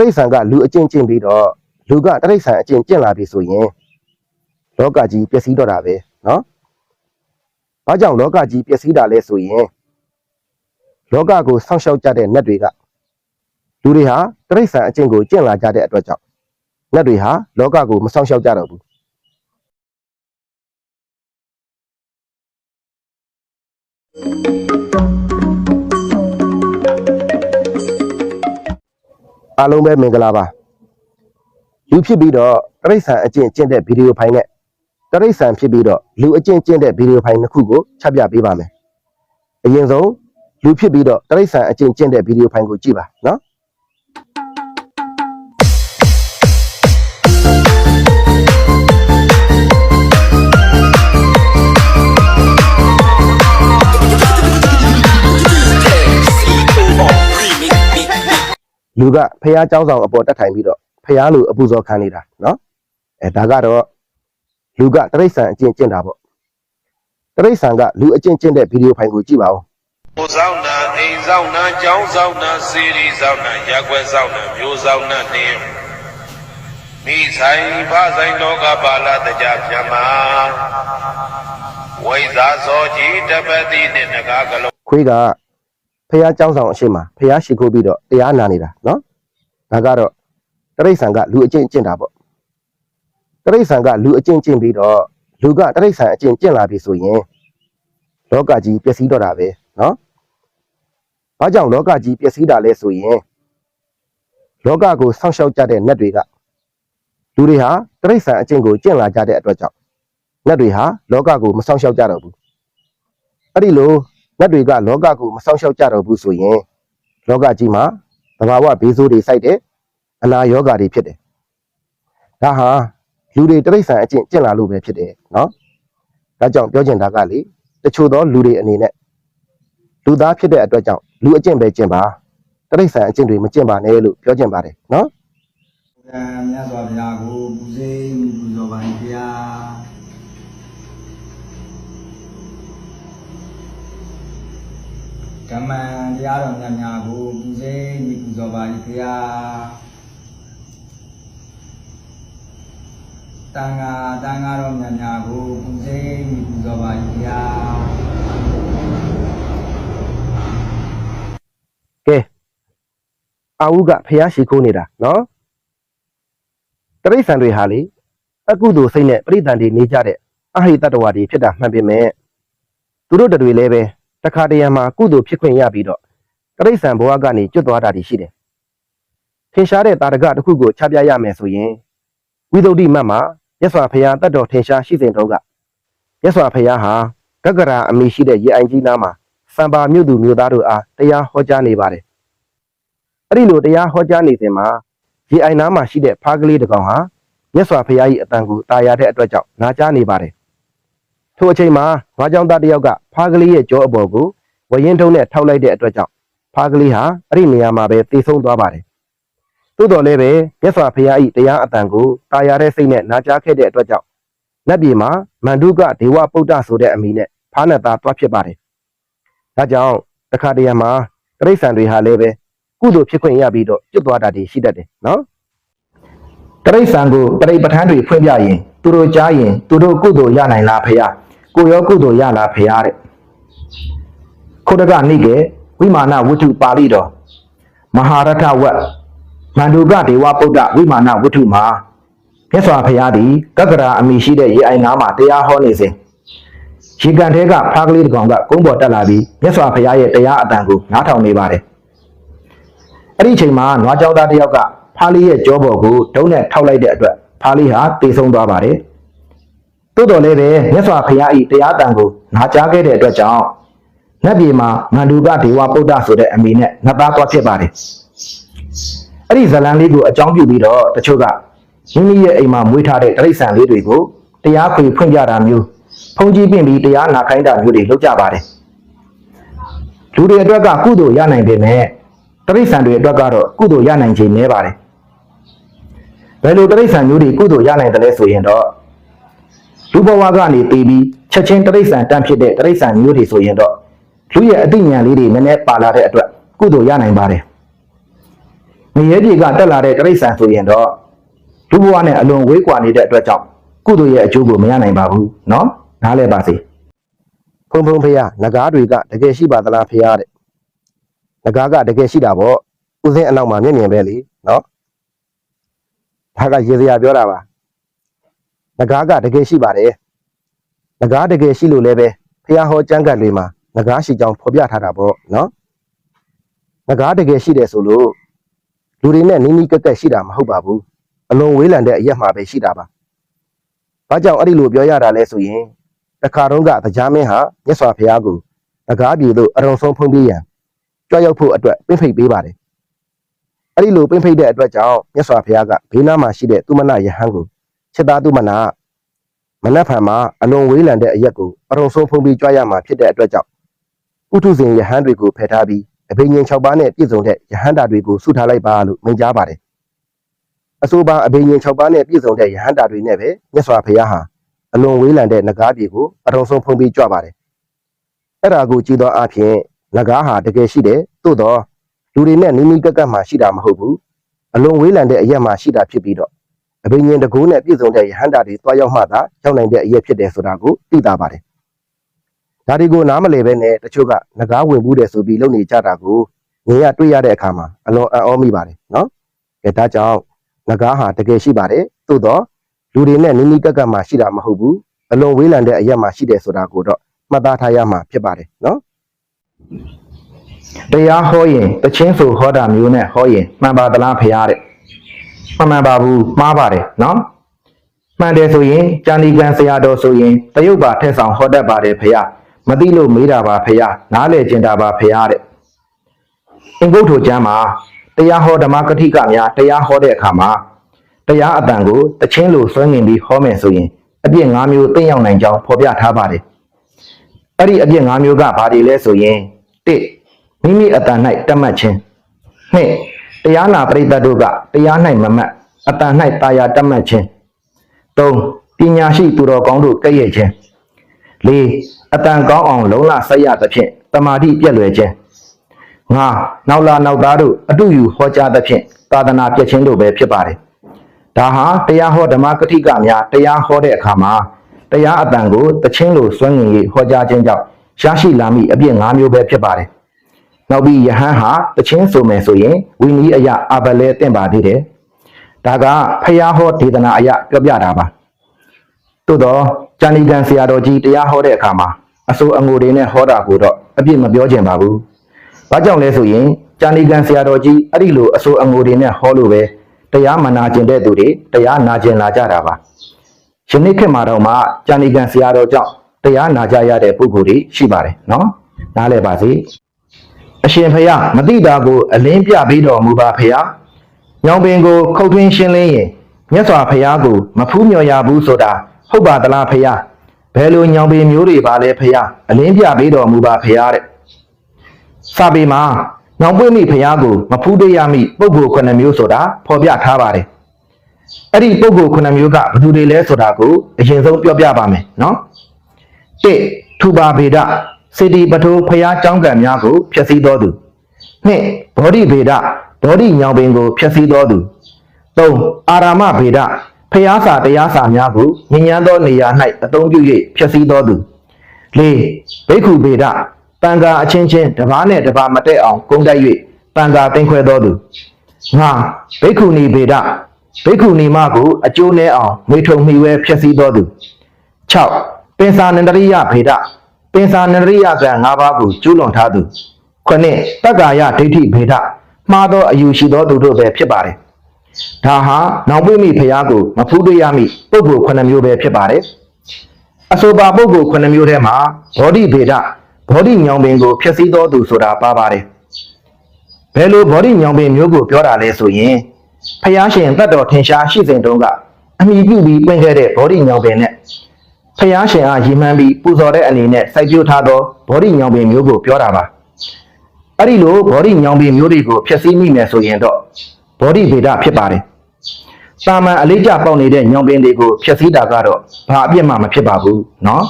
တိရစ္ဆာန်ကလူအကျင့်ကျင့်ပြီးတော့လူကတိရစ္ဆာန်အကျင့်ကျင့်လာပြီဆိုရင်လောကကြီးပျက်စီးတော့တာပဲနော်။ဘာကြောင့်လောကကြီးပျက်စီးတာလဲဆိုရင်လောကကိုဆောင်းရှောက်ကြတဲ့နတ်တွေကလူတွေဟာတိရစ္ဆာန်အကျင့်ကိုကျင့်လာကြတဲ့အတွက်ကြောင့်နတ်တွေဟာလောကကိုမဆောင်းရှောက်ကြတော့ဘူး။ အားလုံးပဲမင်္ဂလာပါလူဖြစ်ပြီးတော့တရိษံအကျင့်ကျင့်တဲ့ဗီဒီယိုဖိုင်နဲ့တရိษံဖြစ်ပြီးတော့လူအကျင့်ကျင့်တဲ့ဗီဒီယိုဖိုင်နှစ်ခုကိုချပြပေးပါမယ်အရင်ဆုံးလူဖြစ်ပြီးတော့တရိษံအကျင့်ကျင့်တဲ့ဗီဒီယိုဖိုင်ကိုကြည့်ပါနော် လူကဖះเจ้าဆောင်အပေါ်တက်ထိုင်ပြီးတော့ဖះလူအပူဇော်ခံနေတာနော်အဲဒါကတော့လူကတရိษံအကျင့်ကျင့်တာပေါ့တရိษံကလူအကျင့်ကျင့်တဲ့ဗီဒီယိုဖိုင်ကိုကြည့်ပါဦး ကိုဆောင်နာအိမ်ဆောင်နာကျောင်းဆောင်နာစီရီဆောင်နာရက်ွယ်ဆောင်နာမျိုးဆောင်နာနှင်းမိဆိုင်ဖဆိုင်လောကပါလာတကြပြမဝိဇာသောကြီးတပတိနှင့်ငကားကလုံး ခွေးက ဖះเจ้าဆောင်အရှိမဖះရှိခိုးပြီးတော့တရားနာနေတာနော်ဒါကတော့တရိษံကလူအကျင့်ကျင့်တာပေါ့တရိษံကလူအကျင့်ကျင့်ပြီးတော့လူကတရိษံအကျင့်ကျင့်လာပြီဆိုရင်လောကကြီးပျက်စီးတော့တာပဲနော်ဘာကြောင့်လောကကြီးပျက်စီးတာလဲဆိုရင်လောကကိုဆောင်းရှောက်ကြတဲ့နတ်တွေကလူတွေဟာတရိษံအကျင့်ကိုကျင့်လာကြတဲ့အတွက်ကြောင့်နတ်တွေဟာလောကကိုမဆောင်းရှောက်ကြတော့ဘူးအဲ့ဒီလို လက်တွေကလောကကိုမဆောင်ရှောက်ကြတော့ဘူးဆိုရင်လောကကြီးမှာသဘာဝဘေးဆိုးတွေစိုက်တယ်အနာရောဂါတွေဖြစ်တယ်ဒါဟာလူတွေတိရစ္ဆာန်အကျင့်ကျင့်လာလို့ပဲဖြစ်တယ်နော်ဒါကြောင့်ပြောချင်တာကလေတချို့သောလူတွေအနေနဲ့လူသားဖြစ်တဲ့အတွက်ကြောင့်လူအကျင့်ပဲကျင့်ပါတိရစ္ဆာန်အကျင့်တွေမကျင့်ပါနဲ့လို့ပြောချင်ပါတယ်နော်ကံမြတ်စွာဘုရားကိုပူဇေးပူဇော်ပါဘုရား ကမ္မံတရားတော်မြတ်များကိုပူဇေးပူဇော်ပါဘုရားတန်ဃာတန်ဃာတော်မြတ်များကိုပူဇေးပူဇော်ပါဘုရားကဲအာဟုကဖះရှိခိုးနေတာနော်တရိษံတွေဟာလေအကုသိုလ်စိတ်နဲ့ပရိသန်တွေနေကြတဲ့အဟိတတ္တဝါတွေဖြစ်တာမှန်ပေမဲ့သူတို့တတွေလည်းပဲ တခါတရံမှာကုသိုလ်ဖြစ်ခွင့်ရပြီးတော့တရိษံဘဝကနေကျွတ်သွားတာတွေရှိတယ်ထင်ရှားတဲ့တာရကတစ်ခုကိုချပြရမယ်ဆိုရင်ဝိသုဒ္ဓိမတ်မှာရသော်ဖះတတ်တော်ထင်ရှားရှိစဉ်တုန်းကရသော်ဖះဟာဂဂရာအမိရှိတဲ့ရေအိုင်ကြီးနားမှာစံပါမြို့သူမြို့သားတို့အားတရားဟောကြားနေပါတယ်အဲ့ဒီလိုတရားဟောကြားနေစဉ်မှာရေအိုင်နားမှာရှိတဲ့ဖားကလေးတစ်ကောင်ဟာမြတ်စွာဘုရား၏အတန်ကိုတာယာတဲ့အတွက်ကြောင့်နာကြားနေပါတယ် ထိုအချိန်မှာငါးကြောင့်သားတစ်ယောက်ကဖားကလေးရဲ့ကြောအပေါ်ကိုဝရင်ထုံးနဲ့ထောက်လိုက်တဲ့အတွက်ကြောင့်ဖားကလေးဟာအဲ့ဒီနေရာမှာပဲသေဆုံးသွားပါတယ်သို့တော်လည်းပဲမြတ်စွာဘုရား၏တရားအတန်ကိုတာယာတဲ့စိတ်နဲ့နာကြားခဲ့တဲ့အတွက်ကြောင့်နတ်ပြည်မှာမန္တုကဒေဝပုဒ္ဒဆိုတဲ့အမည်နဲ့ဖားနတ်သားတွားဖြစ်ပါတယ်ဒါကြောင့်တခါတရံမှာတိရစ္ဆာန်တွေဟာလည်းပဲကုသိုလ်ဖြစ်ခွင့်ရပြီးတော့ကျွတ်သွားတာတွေရှိတတ်တယ်နော်တရိษံကိုတရိပဋ္ဌာန်းတွေဖွင့်ပြရင်သူတို့ကြားရင်သူတို့ကုသိုလ်ရနိုင်လားဖေယ ကိုရောကုသိုလ်ရလားဖေယတဲ့ခုတကနိကေဝိမာနဝတ္ထုပါဠိတော်မဟာရထဝတ်မန္တုကဒေဝပုဒ္ဒဝိမာနဝတ္ထုမှာမြတ်စွာဘုရားသည်ကက္ကရာအမိရှိတဲ့ရေအိုင်နားမှာတရားဟောနေစဉ်ရေကန်ထဲကဖားကလေးတစ်ကောင်ကကုန်းပေါ်တက်လာပြီးမြတ်စွာဘုရားရဲ့တရားအတန်ကိုနားထောင်နေပါတယ်အဲ့ဒီအချိန်မှာနွားကြောင်သားတစ်ယောက်ကဖားလေးရဲ့ကြောပေါ်ကိုဒုံးနဲ့ထောက်လိုက်တဲ့အတွက်ဖားလေးဟာတေဆုံးသွားပါတယ်။ သို့တော်လည်းပဲမြတ်စွာဘုရားဤတရားတန်ကိုနာကြားခဲ့တဲ့အတွက်ကြောင့်နတ်ပြည်မှာမန္တုကဒေဝပုဒ္ဒဆိုတဲ့အမည်နဲ့နတ်သားသွားဖြစ်ပါတယ်။အဲ့ဒီဇလံလေးကိုအကြောင်းပြုပြီးတော့တချို့ကမိမိရဲ့အိမ်မှာမွေးထားတဲ့တိရစ္ဆာန်လေးတွေကိုတရားခွေဖွင့်ပြတာမျိုးဖုန်ကြီးပင့်ပြီးတရားနာခိုင်းတာမျိုးတွေလုပ်ကြပါတယ်။လူတွေအတွက်ကကုသိုလ်ရနိုင်ပေမဲ့တရိษံတွေအတွက်ကတော့ကုသိုလ်ရနိုင်ခြင်းနည်းပါတယ်ဘယ်လိုတရိษံမျိုးတွေကုသိုလ်ရနိုင်တယ်လဲဆိုရင်တော့ လူဘဝကနေတည်ပြီးချက်ချင်းတရိษံတန်းဖြစ်တဲ့တရိษံမျိုးတွေဆိုရင်တော့လူရဲ့အသိဉာဏ်လေးတွေနည်းနည်းပါလာတဲ့အတွက်ကုသိုလ်ရနိုင်ပါတယ် ငရဲပြေကတက်လာတဲ့တရိษံဆိုရင်တော့လူဘဝနဲ့အလွန်ဝေးကွာနေတဲ့အတွက်ကြောင့်ကုသိုလ်ရဲ့အကျိုးကိုမရနိုင်ပါဘူးเนาะနားလဲပါစေ ဖုံဖုံဖះငကားတွေကတကယ်ရှိပါသလားဖះတဲ့ငကားကတကယ်ရှိတာပေါ့ဦးစင်းအနောက်မှာမျက်မြင်ပဲလေနော်ဒါကရေစရာပြောတာပါ ငကားကတကယ်ရှိပါတယ်ငကားတကယ်ရှိလို့လည်းပဲဖះဟောကျမ်းဂတ်တွေမှာငကားရှိကြောင်းဖော်ပြထားတာပေါ့နော်ငကားတကယ်ရှိတယ်ဆိုလို့လူတွေနဲ့နီးနီးကက်ကက်ရှိတာမဟုတ်ပါဘူးအလွန်ဝေးလံတဲ့အရက်မှာပဲရှိတာပါဘာကြောင့်အဲ့ဒီလိုပြောရတာလဲဆိုရင်တခါတုန်းကတရားမင်းဟာမြတ်စွာဘုရားကိုငကားပြည်သို့အရုံဆုံးဖုံးပြရန်ကြွရောက်ဖို့အတွက်ပင့်ဖိတ်ပေးပါတယ်။အဲဒီလိုပင့်ဖိတ်တဲ့အတွက်ကြောင့်မြတ်စွာဘုရားကဘေးနားမှာရှိတဲ့သူမနာယဟန်ကို ချက်သားသူမနာမနက်ဖြန်မှာအလွန်ဝေးလံတဲ့အရက်ကိုအရုံဆုံးဖုံးပြီးကြွရမှာဖြစ်တဲ့အတွက်ကြောင့်ဥထုဇဉ်ယဟန်တွေကိုဖယ်ထားပြီးအဘိညာဉ်6ပါးနဲ့ပြည့်စုံတဲ့ယဟန်တာတွေကိုဆုထားလိုက်ပါလို့မိန့်ကြားပါတယ်။အဆိုပါအဘိညာဉ်6ပါးနဲ့ပြည့်စုံတဲ့ယဟန်တာတွေနဲ့ပဲမြတ်စွာဘုရားဟာအလွန်ဝေးလံတဲ့နဂါးပြေကိုအထုံဆုံးဖုံးပြီးကြွပါတယ်။အဲ့ဒါကိုကြည့်တော့အဖြစ်နဂါးဟာတကယ်ရှိတယ်သို့တော့လူတွေနဲ့နီးနီးကပ်ကပ်မှရှိတာမဟုတ်ဘူး။အလွန်ဝေးလံတဲ့အရက်မှရှိတာဖြစ်ပြီးတော့ အဘိညာဉ်တကူနဲ့ပြည့်စုံတဲ့ယဟန္တာတွေတွားရောက်မှသာရောက်နိုင်တဲ့အရက်ဖြစ်တယ်ဆိုတာကိုသိတာပါတယ်။ဒါဒီကိုနားမလည်ပဲနဲ့တချို့ကနဂါးဝင်ဘူးတယ်ဆိုပြီးလုပ်နေကြတာကိုငင်ရတွေ့ရတဲ့အခါမှာအလွန်အံ့ဩမိပါတယ်နော်။ကဲဒါကြောင့်နဂါးဟာတကယ်ရှိပါတယ်သို့တော့လူတွေနဲ့နီးနီးကပ်ကပ်မှရှိတာမဟုတ်ဘူးအလွန်ဝေးလံတဲ့အရက်မှရှိတယ်ဆိုတာကိုတော့မှတ်သားထားရမှာဖြစ်ပါတယ်နော်တရားဟောရင်တချင်းဆိုဟောတာမျိုးနဲ့ဟောရင်မှန်ပါသလားဖရာတဲ့ မမှန်ပါဘူးမှားပါတယ်နော်မှန်တယ်ဆိုရင်ကျန်ဒီကံဆရာတော်ဆိုရင်တရုတ်ပါထက်ဆောင်ဟောတတ်ပါတယ်ဖရာမသိလို့မေးတာပါဖရာနားလေကျင်တာပါဖရာတဲ့အင်္ဂုတ္တကျမ်းမှာတရားဟောဓမ္မကတိကများတရားဟောတဲ့အခါမှာတရားအတန်ကိုတချင်းလိုဆွဲငင်ပြီးဟောမယ်ဆိုရင်အပြစ်၅မျိုးသိမ့်ရောက်နိုင်ကြောင်းဖော်ပြထားပါတယ်အဲ့ဒီအပြစ်၅မျိုးကဘာတွေလဲဆိုရင်၁မိမိအတန်၌တတ်မှတ်ခြင်းနှစ် တရားနာပရိသတ်တို့ကတရား၌မမှတ်အတန်၌တာယာတတ်မှတ်ခြင်းသုံးပညာရှိသူတော်ကောင်းတို့ကဲ့ရဲ့ခြင်းလေးအတန်ကောင်းအောင်လုံလဆက်ရသဖြင့်တမာတိပြည့်လွယ်ခြင်းငါနောက်လာနောက်သားတို့အတူယူဟောကြားသဖြင့်သာသနာပြည့်ခြင်းတို့ပဲဖြစ်ပါတယ်ဒါဟာတရားဟောဓမ္မကတိကများတရားဟောတဲ့အခါမှာတရားအတန်ကိုတချင်းလိုစွန့်ငင်၍ဟောကြားခြင်းကြောင့်ရရှိလာမိအပြစ်၅မျိုးပဲဖြစ်ပါတယ် နောက်ပြီးယဟန်ဟာတချင်းဆိုမယ်ဆိုရင်ဝီနီးအယအဘလဲတင့်ပါသေးတယ်ဒါကဖျားဟောဒေသနာအယပြောပြတာပါသို့တော့ကျန်ဒီကန်ဆရာတော်ကြီးတရားဟောတဲ့အခါမှာအစိုးအငိုတွေနဲ့ဟောတာကိုတော့အပြစ်မပြောချင်ပါဘူးဘာကြောင့်လဲဆိုရင်ကျန်ဒီကန်ဆရာတော်ကြီးအဲ့ဒီလိုအစိုးအငိုတွေနဲ့ဟောလို့ပဲတရားမနာကျင်တဲ့သူတွေတရားနာကျင်လာကြတာပါယနေ့ခေတ်မှာတော့မှကျန်ဒီကန်ဆရာတော်ကြောင့်တရားနာကြရတဲ့ပုဂ္ဂိုလ်တွေရှိပါတယ်နော်နားလည်ပါစေ အရှင်ဖယားမတိတာကိုအလင်းပြပေးတော်မူပါဖယားညောင်ပင်ကိုခုတ်ထွင်းရှင်းလင်းရင်မြတ်စွာဘုရားကိုမဖူးမြော်ရဘူးဆိုတာဟုတ်ပါသလားဖယားဘယ်လိုညောင်ပင်မျိုးတွေပါလဲဖယားအလင်းပြပေးတော်မူပါဖယားတဲ့စာပေမှာညောင်ပွင့်မိဖယားကိုမဖူးတွေ့ရမိပုဂ္ဂိုလ်ခုနှစ်မျိုးဆိုတာဖော်ပြထားပါတယ်အဲ့ဒီပုဂ္ဂိုလ်ခုနှစ်မျိုးကဘယ်သူတွေလဲဆိုတာကိုအရင်ဆုံးပြောပြပါမယ်နော်၁ထူပါဗေဒ စေတီပထိုးဖျားကြောင်းကံများကိုဖျက်ဆီးတော်သူ၂ဘောဓိဗေဒဘောဓိညောင်ပင်ကိုဖျက်ဆီးတော်သူ၃အာရမဗေဒဖျားစာတရားစာများကိုညဉ့်ညမ်းသောနေရာ၌အသုံးပြု၍ဖျက်ဆီးတော်သူ၄ဘိက္ခုဗေဒတန်ခါအချင်းချင်းတစ်ပါးနဲ့တစ်ပါးမတည့်အောင်ကုန်းတိုက်၍တန်ခါတင်ခွဲတော်သူ၅ဘိက္ခုနီဗေဒဘိက္ခုနီမကိုအကျိုးနည်းအောင်မေထုံမိဝဲဖျက်ဆီးတော်သူ6ပင်စာနန္ဒရိယဗေဒ ပင်စာနန္ဒရိယကံ၅ပါးကိုကျူးလွန်ထားသူ9တက္ကာယဒိဋ္ဌိဗေဒမှားသောအယူရှိသောသူတို့ပဲဖြစ်ပါတယ်ဒါဟာနောင်ပွင့်မိဖျားကိုမဖူးတွေ့ရမိပုဂ္ဂိုလ်9မျိုးပဲဖြစ်ပါတယ်အဆိုပါပုဂ္ဂိုလ်9မျိုးထဲမှာဘောဓိဗေဒဘောဓိညောင်ပင်ကိုဖျက်ဆီးသောသူဆိုတာပါပါတယ်ဘယ်လိုဘောဓိညောင်ပင်မျိုးကိုပြောတာလဲဆိုရင်ဖျားရှင်တတ်တော်ထင်ရှားရှိစဉ်တုန်းကအမိပြုပြီးပွင့်ခဲ့တဲ့ဘောဓိညောင်ပင်နဲ့ ဖျားရှင်အားရည်မှန်းပြီးပူဇော်တဲ့အနေနဲ့စိုက်ပျိုးထားသောဘောဓိညောင်ပင်မျိုးကိုပြောတာပါအဲ့ဒီလိုဘောဓိညောင်ပင်မျိုးတွေကိုဖျက်ဆီးမိမယ်ဆိုရင်တော့ဘောဓိဗေဒဖြစ်ပါတယ်တာမန်အလေးကျပေါက်နေတဲ့ညောင်ပင်တွေကိုဖျက်ဆီးတာကတော့ဘာအပြစ်မှမဖြစ်ပါဘူးเนาะ